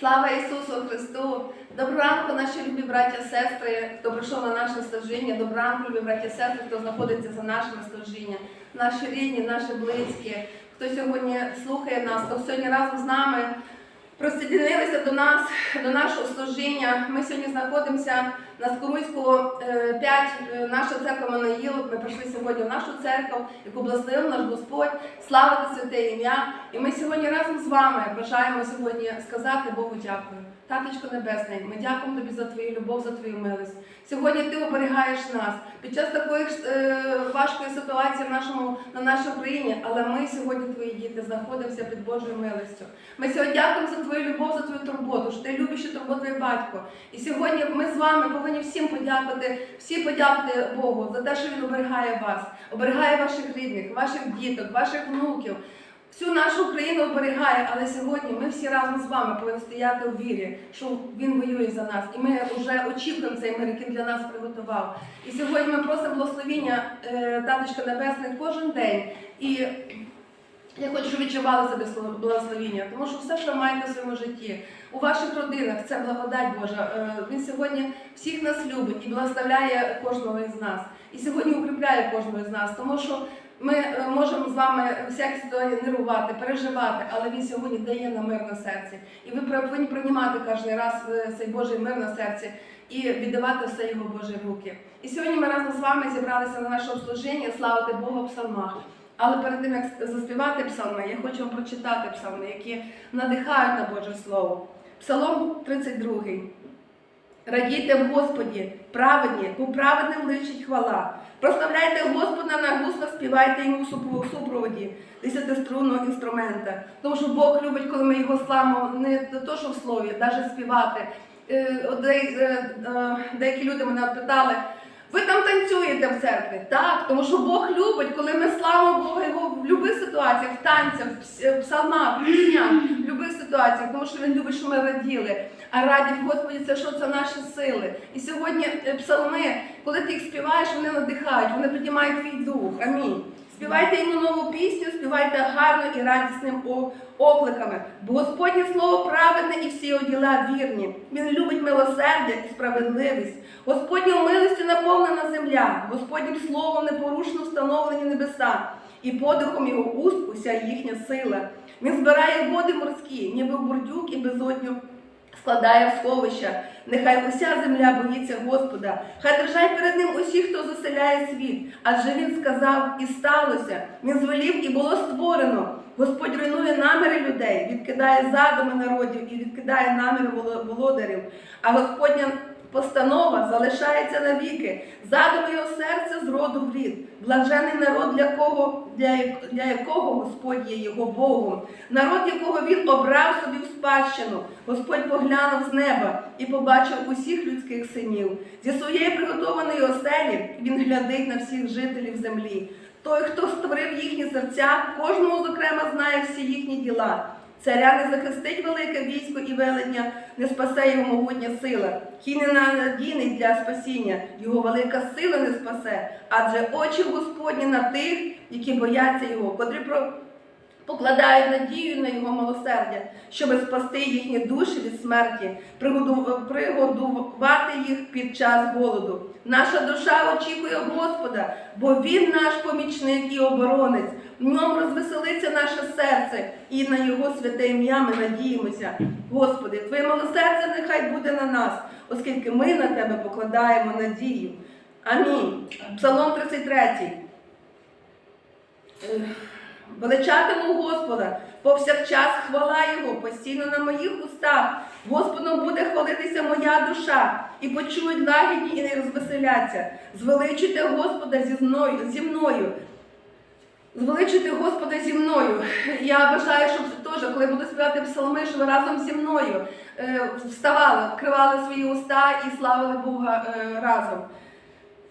Слава Ісусу Христу! Доброго ранку, наші любі браття сестри, хто прийшов на наше служіння. Доброго ранку, любі браття сестри, хто знаходиться за нашими служіння, наші рідні, наші близькі, хто сьогодні слухає нас, хто сьогодні разом з нами присоединилися до нас, до нашого служіння. Ми сьогодні знаходимося на Скоруську 5, наша церква Манаїл. Ми прийшли сьогодні в нашу церкву, яку благословив наш Господь, славити святе ім'я. І ми сьогодні разом з вами бажаємо сьогодні сказати Богу дякую. Таточко Небесний, ми дякуємо тобі за твою любов, за твою милость. Сьогодні ти оберігаєш нас під час такої е, важкої ситуації в нашому на нашій Україні, але ми сьогодні, твої діти, знаходимося під Божою милостю. Ми сьогодні дякуємо за твою любов, за твою турботу, що ти любиш і турботує батько. І сьогодні ми з вами повинні всім подякувати, всі подякувати Богу за те, що він оберігає вас, оберігає ваших рідних, ваших діток, ваших внуків. Всю нашу Україну оберігає, але сьогодні ми всі разом з вами повинні стояти у вірі, що він воює за нас, і ми вже очікуємо цей мир, який для нас приготував. І сьогодні ми просимо благословіння е, Таточка Небесне кожен день. І я хочу, щоб відчували себе благословіння, тому що все, що ви маєте в своєму житті, у ваших родинах це благодать Божа. Е, Він сьогодні всіх нас любить і благословляє кожного із нас. І сьогодні укріпляє кожного з нас, тому що ми е, можемо з вами всякі ситуації нервувати, переживати, але він сьогодні дає нам мир на серці. І ви повинні приймати кожен раз е, цей Божий мир на серці і віддавати все його Божі руки. І сьогодні ми разом з вами зібралися на нашому служінні славити Бога в псалмах. Але перед тим як заспівати псалми, я хочу вам прочитати псалми, які надихають на Боже Слово. Псалом 32. Радійте в Господі, праведні, бо праведним личить хвала. Прославляйте Господа на гуслах, співайте йому в супро- супроводі десятиструнного інструмента. Тому що Бог любить, коли ми його славимо не то, що в слові, навіть співати. Е, е, е, Деякі люди мене питали, ви там танцюєте в церкві? Так, тому що Бог любить, коли ми славимо Бога його в будь-яких ситуаціях, в танцях, в псалмах, в піснях, в будь-яких ситуаціях, тому що він любить, що ми раділи. А радість Господі це що це наші сили. І сьогодні е, псалми, коли ти їх співаєш, вони надихають, вони піднімають твій дух. Амінь. Співайте йому нову пісню, співайте гарно і радісним окликами. Бо Господнє слово праведне і всі його діла вірні. Він любить милосердя і справедливість. Господньою милостю наповнена земля, Господнім словом непорушно встановлені небеса, і подихом його уст уся їхня сила. Він збирає води морські, ніби бурдюк і безодню складає в сховища. Нехай уся земля боїться Господа. Хай держать перед ним усі, хто заселяє світ. Адже він сказав і сталося. Він звелів і було створено. Господь руйнує наміри людей, відкидає задуми народів і відкидає наміри володарів. А Господня постанова залишається навіки. Задуми його серця з роду в рід. Блажений народ, для кого, для, для якого Господь є його Богом. Народ, якого він обрав собі в спадщину. Господь поглянув з неба і побачив усіх людських синів. Зі своєї приготованої оселі він глядить на всіх жителів землі. Той, хто створив їхні серця, кожному зокрема знає всі їхні діла. Царя не захистить велике військо і велення, не спасе його могутня сила. Хій не надійний для спасіння, його велика сила не спасе, адже очі Господні на тих, які бояться його, котрі покладають надію на його милосердя, щоб спасти їхні душі від смерті, пригодувати їх під час голоду. Наша душа очікує Господа, бо Він наш помічник і оборонець. В ньому розвеселиться наше серце, і на його святе ім'я ми надіємося. Господи, Твоє милосердя нехай буде на нас, оскільки ми на Тебе покладаємо надію. Амінь. Псалом 33. Величатиму Господа, повсякчас хвала Його, постійно на моїх устах. Господом буде хвалитися моя душа, і почують лагідні і не розвеселяться. Звеличуйте Господа зі мною, зі мною. Звеличуйте Господа зі мною. Я бажаю, щоб теж, коли буду співати псалми, щоб разом зі мною е, вставали, відкривали свої уста і славили Бога е, разом.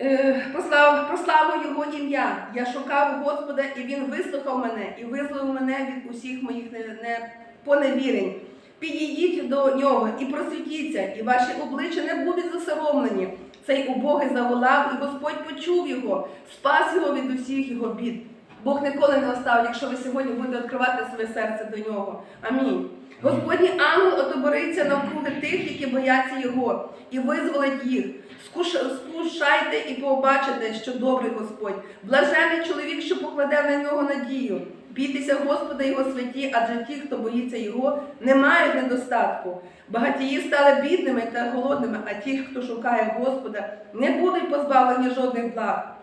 Е, Прослав, прославив його ім'я. Я шукав Господа, і він вислухав мене і визволив мене від усіх моїх не, не поневірень. Підійдіть до нього і просвітіться, і ваші обличчя не будуть засоромлені. Цей убогий заволав, і Господь почув його, спас його від усіх його бід. Бог ніколи не оставить, якщо ви сьогодні будете відкривати своє серце до нього. Амінь. Господній ангел отобориться навкруги тих, які бояться Його, і визволить їх. Скушайте і побачите, що добрий Господь. Блажений чоловік, що покладе на нього надію. Бійтеся Господа Його святі, адже ті, хто боїться Його, не мають недостатку. Багатії стали бідними та голодними, а ті, хто шукає Господа, не будуть позбавлені жодних благ.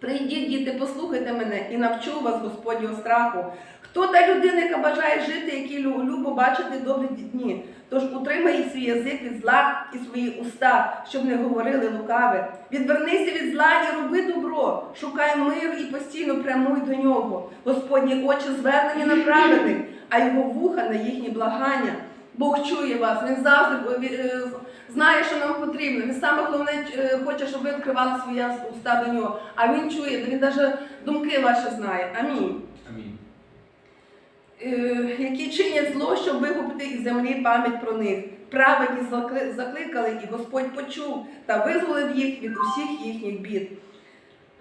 Прийдіть, діти, послухайте мене і навчу вас Господнього страху. Хто та людина, яка бажає жити, який любо бачити добрі дні? Тож утримай свій язик від зла і свої уста, щоб не говорили лукаве. Відвернися від зла і роби добро, шукай мир і постійно прямуй до нього. Господні очі звернені на праведних, а його вуха на їхні благання. Бог чує вас, він завжди е, знає, що нам потрібно. Він саме головне е, хоче, щоб ви відкривали свої уста до нього. А він чує, він навіть думки ваші знає. Амінь. Амінь. Е, які чинять зло, щоб вигубити із землі пам'ять про них. Праведні закликали, і Господь почув та визволив їх від усіх їхніх бід.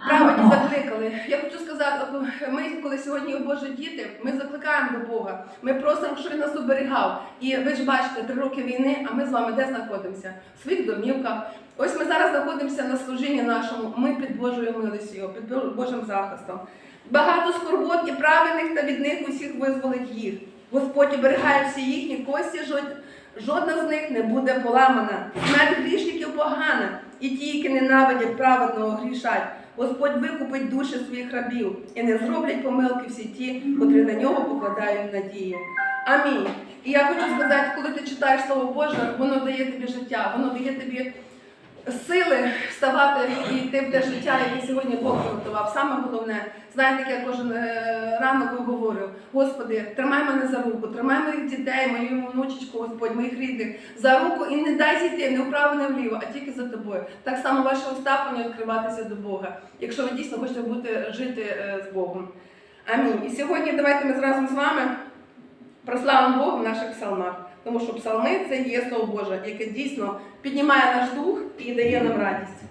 Праведні закликали. Я хочу сказати, ми, коли сьогодні є Божі діти, ми закликаємо до Бога. Ми просимо, щоб він нас оберігав. І ви ж бачите, три роки війни, а ми з вами де знаходимося? В своїх домівках. Ось ми зараз знаходимося на служінні нашому. Ми під Божою милостю, під Божим захистом. Багато скорбот і правильних та від них усіх визволить їх. Господь оберігає всі їхні кості, жодна з них не буде поламана. Смерть грішників погана, і ті, які ненавидять праведного, грішать. Господь викупить душі своїх рабів і не зроблять помилки всі ті, котрі на нього покладають надію. Амінь. І я хочу сказати, коли ти читаєш Слово Боже, воно дає тобі життя, воно дає тобі сили вставати і йти в те життя, яке сьогодні Бог приготував. Саме головне, знаєте, як я кожен е, ранок говорю, Господи, тримай мене за руку, тримай моїх дітей, мою внучечку, Господь, моїх рідних за руку і не дай зійти не вправо, не вліво, а тільки за тобою. Так само ваші уста відкриватися до Бога, якщо ви дійсно хочете бути жити е, з Богом. Амінь. І сьогодні давайте ми разом з вами прославимо Бога в наших псалмах. Тому що псалми це є слово Боже, яке дійсно піднімає наш дух і дає нам радість.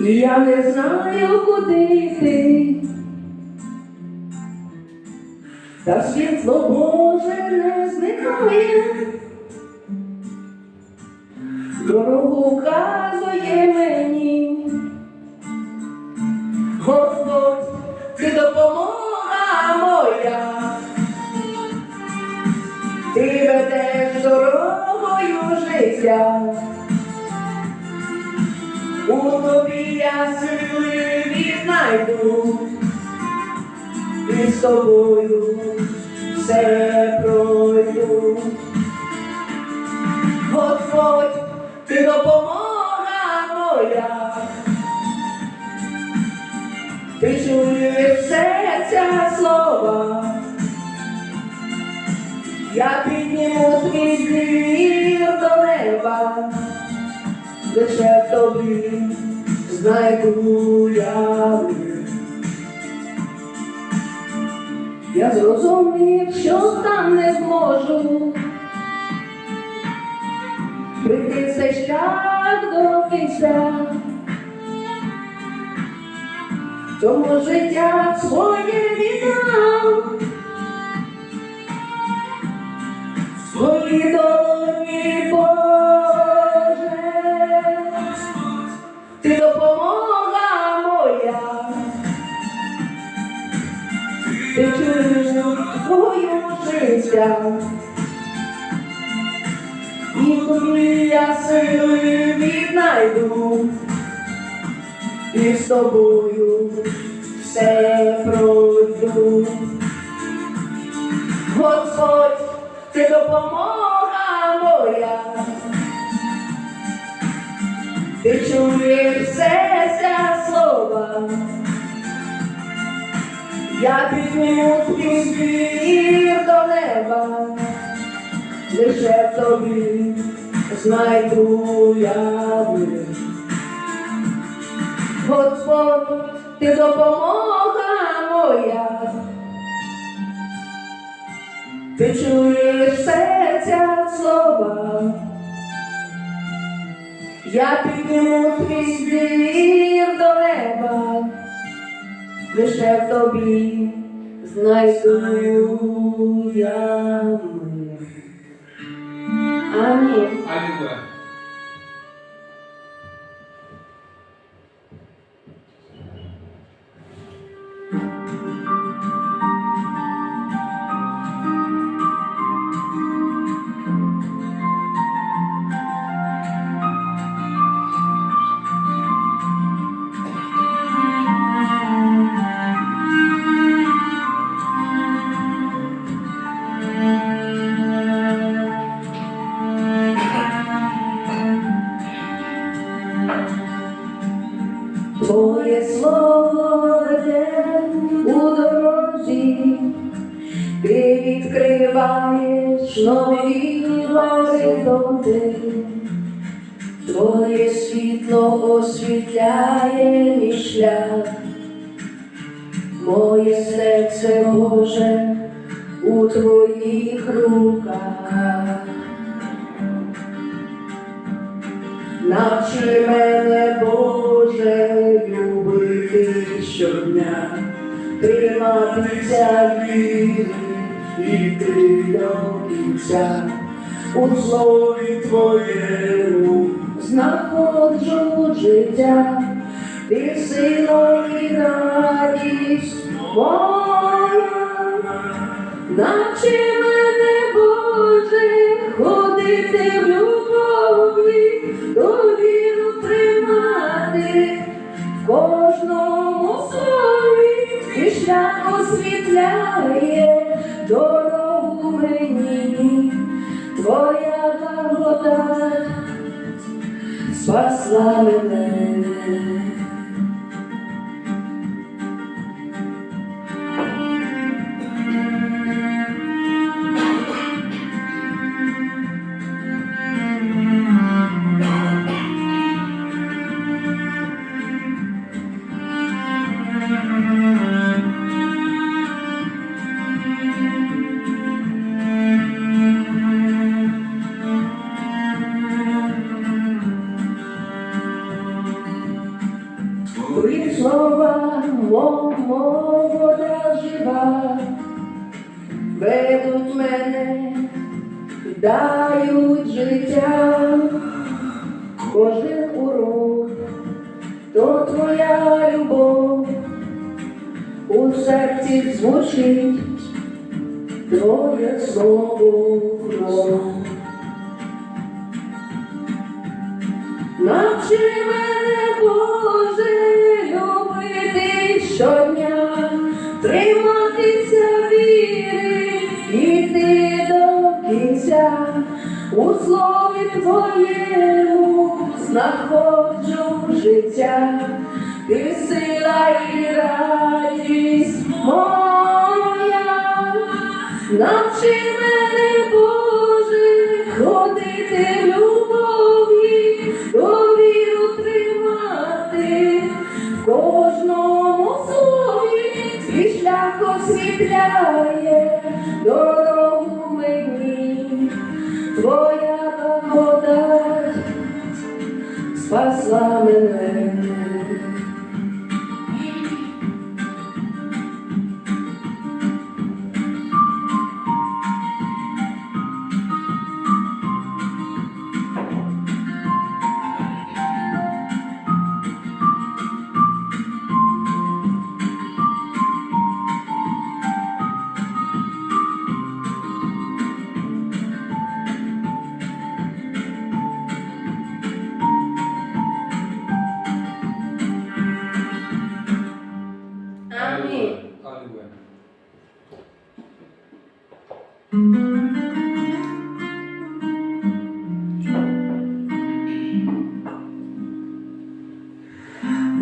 Я не знаю, куди йти. Та світло Боже не зникає, дорогу вказує мені. Господь, ти допомога моя. Ти ведеш дорогою життя, у тобі я сили віднайду, і з тобою все пройду. Господь, ти допомога моя, ти чуєш серця слова. Я підніму свій зір до неба, лише в тобі знайду я Я зрозумів, що сам не зможу прийти цей шлях до кінця. Тому життя своє віддам. Свої долоні, Боже, життя, і тобі я сили віднайду, і з тобою все пройду. Господь, ти допомога моя, ти чуєш серця слова, я підніму свій звір до неба, лише в тобі знайду я мир. Господь, ти допомога моя. Ти чуєш серця слова, Я підніму свій зір до неба, лише в тобі знайду я мир. Амінь. Твоє слово веде у дорозі, ти відкриваєш нові горизонти, Твоє світло освітляє мій шлях, моє серце Боже у твоїх руках. Навчи мене, триматися віри, до кінця. У слові Твоєму знаходжу життя, ти сила і радість моя. Навчи мене, Боже, ходити в любові, мов жива, ведуть мене, дають життя, кожен урок, то твоя любов, у серці звучить твоє слово. Навчи мене, Боже, щодня, триматися віри, йти до кінця, у слові Твоєму знаходжу життя, ти сила і радість моя. Навчи мене, Боже, ходити в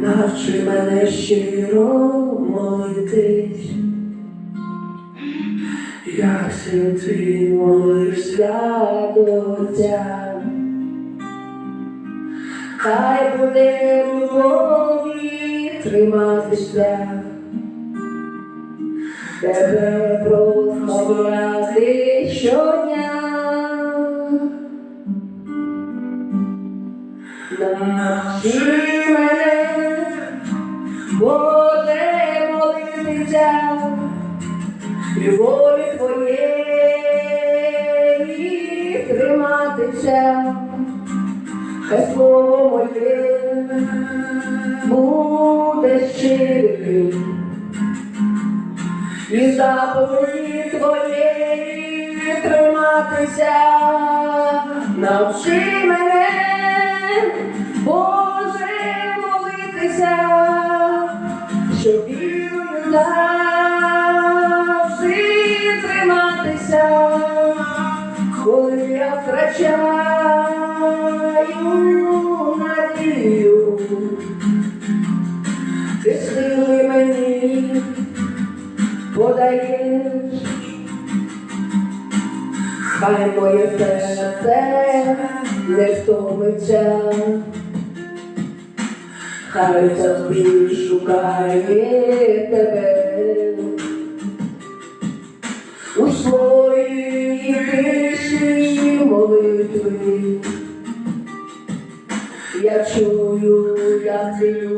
Навчи мене щиро молитись, як твій молився до Отця. Хай буде любові триматися, буде. І заповіді твоєї триматися, навчи мене, хай моє серце не втомиться, хай завжди шукає тебе у своїй тиші молитви. Я чую, як ти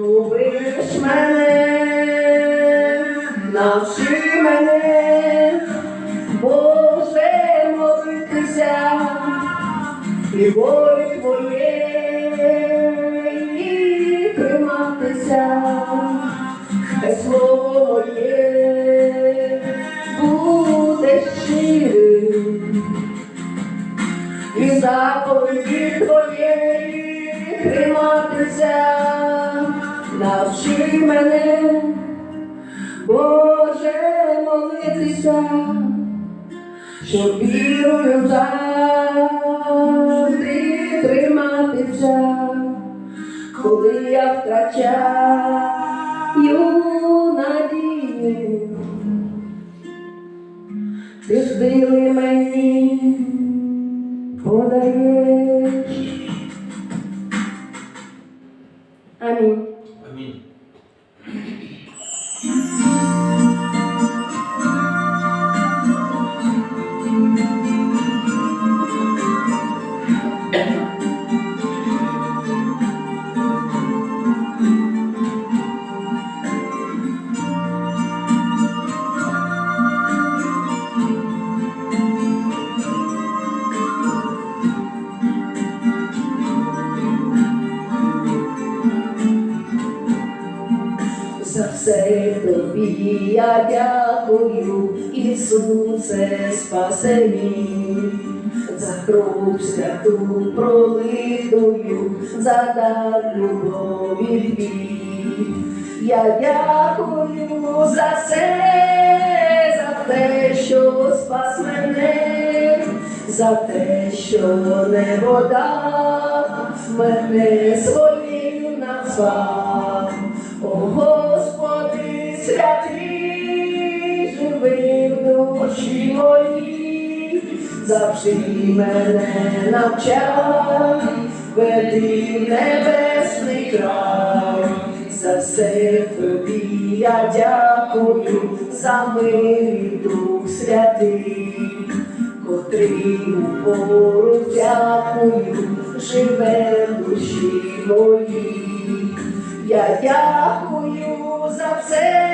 ти сили мені подаєш. Любові твій. Я дякую за все, за те, що спас мене, за те, що не вода мене своєю назвав. О Господи, святий, живи в душі моїй, завжди мене навчай, веди в небесний край, за все тобі я дякую, за милий Дух святий, котрий пору дякую, живе в душі моїй. Я дякую за все,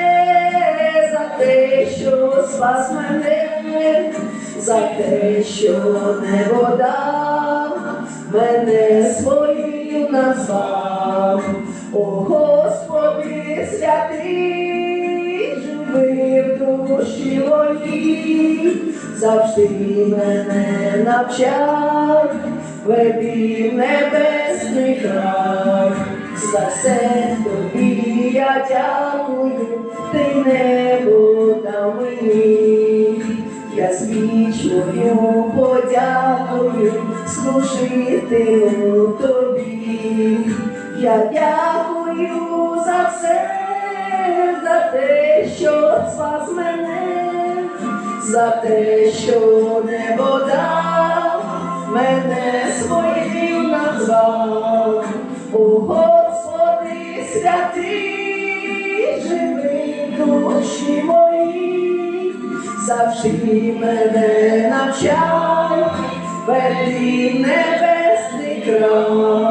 за те, що спас мене, за те, що не вода мене своєю назвав. О Господи, святий, живи в душі моїй, завжди мене навчай, веди в небесний край. За все тобі я дякую, ти небо дав мені. Я з вічною подякую, служитиму тобі. Я дякую за все, за те, що спас мене, за те, що небо дав, мене своїм назвав. О Господи, святий, живи душі мої, завжди мене навчай, веди небесний край.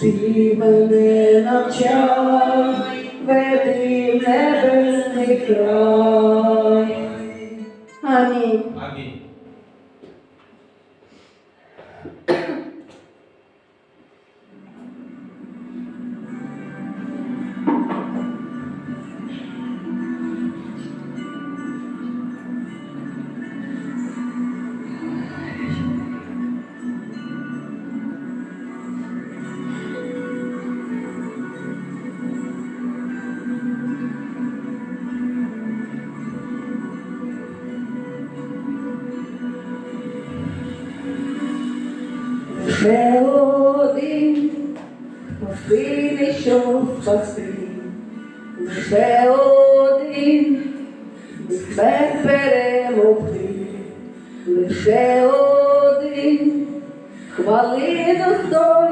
Завжди мене навчай, веди небесний край. Лише один, хвалину достойний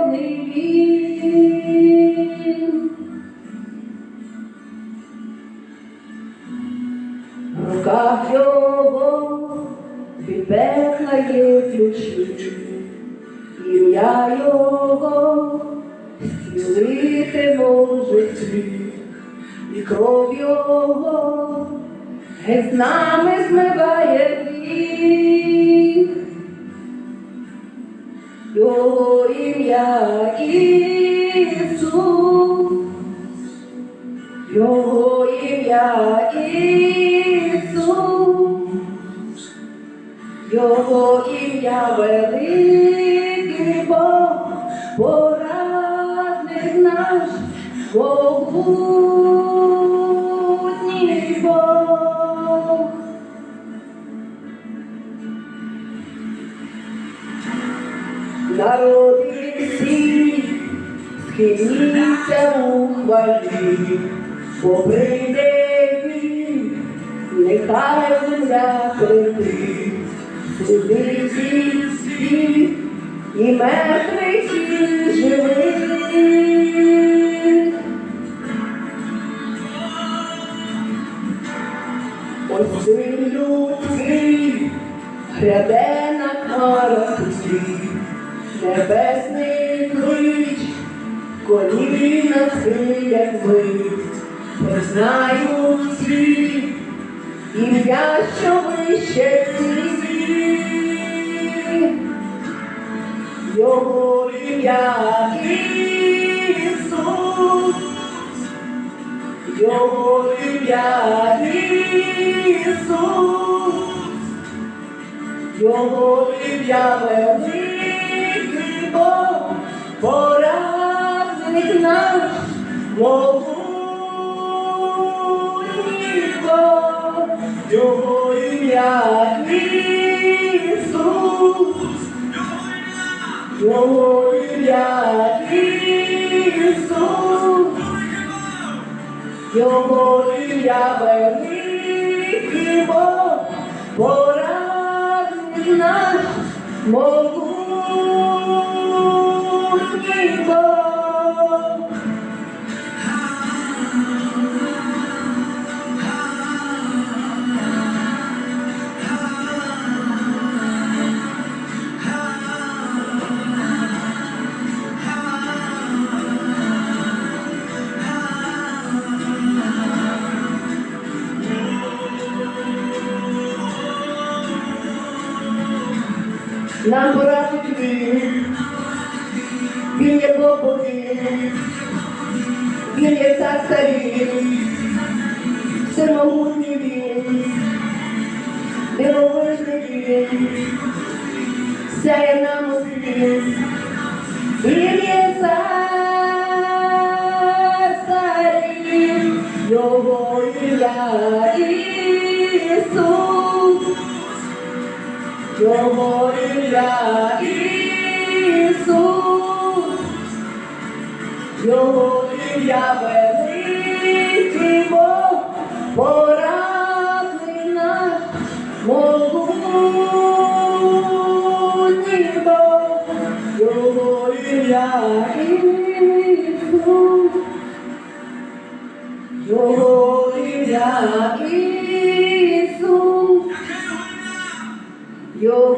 могутній Бог. Народи всі, схиліться у хвалі, бо нехай земля крити, суди всі і мертвих, живих. Гряде на карасі, небесний клич, коліна схилять ми, признають всі, ім'я, що вище всіх. Його ім'я Ісус, його ім'я Ісус, його ім'я великий Бог, порадник наш, могутній Бог, його ім'я Ісус. Його ім'я Ісус, Його ім'я великий Бог, порадник наш, могутній Бог. йому я великий Бог, порадний наш, могутній Бог, йому я Ісус, його ім'я Ісус, його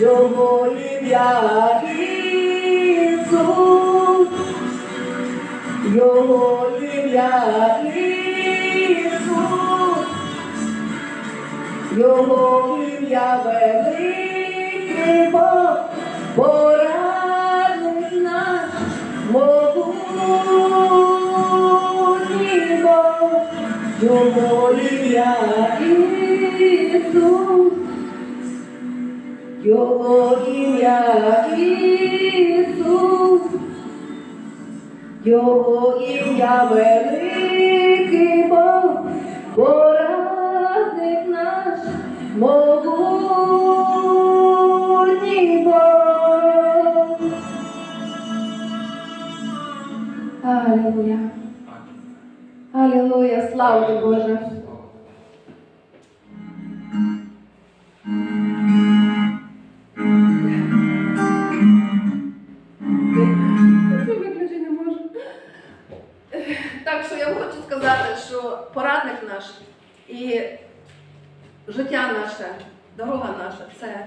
Його ім'я Ісус, Його ім'я Ісус. Його ім'я великий Бог, Його ім'я Ісус, Його ім'я Ісус, Його ім'я великий Бог, порадник наш, могутній Бог. Алілуя. Алілуя, слава тобі, Боже. Так що я хочу сказати, що порадник наш і життя наше, дорога наша це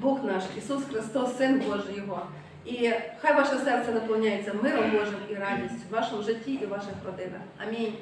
Бог наш, Ісус Христос, Син Божий Його. І хай ваше серце наповняється миром Божим і радістю в вашому житті і в ваших родинах. Амінь.